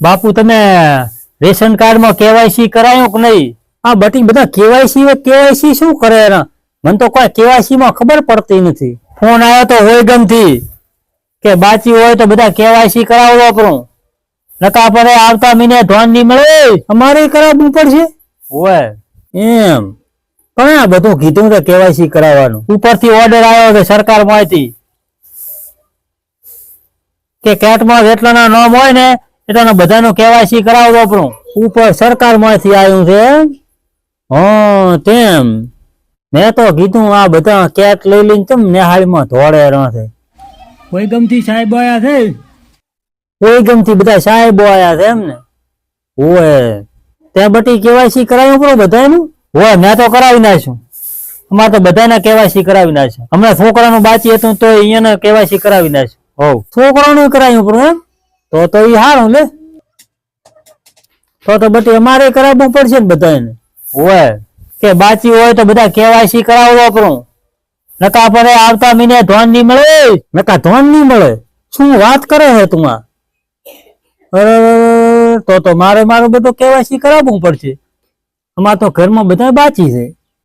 બાપુ તમે રેશન કાર્ડમાં કેવાયસી કરાયું કે નહીં? આ બટી બધા કેવાયસી કેવાયસી શું કરે મને તો કોઈ કેવાયસી માં ખબર પડતી નથી. ફોન આવ્યો તો હોય ગમથી કે બાચી હોય તો બધા કેવાયસી કરાવો આપણું. નકા પડે આવતા મહિને ધોન નહીં મળે. અમારે કરાવવું પડશે? હોય એમ. પણ આ બધું કીધું કે કેવાયસી કરાવવાનું. ઉપરથી ઓર્ડર આવ્યો કે સરકારમાંથી કે કેટમાં જેટલાના નામ હોય ને એટલાના બધાનું કેવાયસી કરાવો આપણું. ઉપર સરકારમાંથી આવ્યું છે? હા તેમ. મેં તો કીધું આ બધા કેટ લઈ લઈને ચમ નેહાળીમાં ધોળે રહે કોઈ ગમથી સાહેબ આયા છે? કોઈ ગમથી બધા સાહેબો આયા છે એમ ને ઓય ત્યાં બટી કેવાયસી કરાવ્યું પડે બધાનું હોય મેં તો કરાવી નાખ્યું. અમારે તો બધાના કેવાયસી કરાવી નાખ્યું. હમણાં છોકરાનું બાકી હતું તો અહીંયા કેવાયસી કરાવી નાખ્યું. હોવ. છોકરાનું કરાવ્યું પડું એમ? તો તો ઈ હારું લે તો તો બટી અમારે કરાવવું પડશે ને બધાને હોય. કે બાચી હોય તો બધા કેવાયસી કરાવવું આપણું. નકા પડે આવતા મહિને ધોન નહીં મળે. નકા ધોન નહીં મળે. શું વાત કરે છે તું આ તો તો મારે મારું બધું કેવાયસી કરાવવું પડશે. અમાર તો ઘરમાં બધા બાચી છે.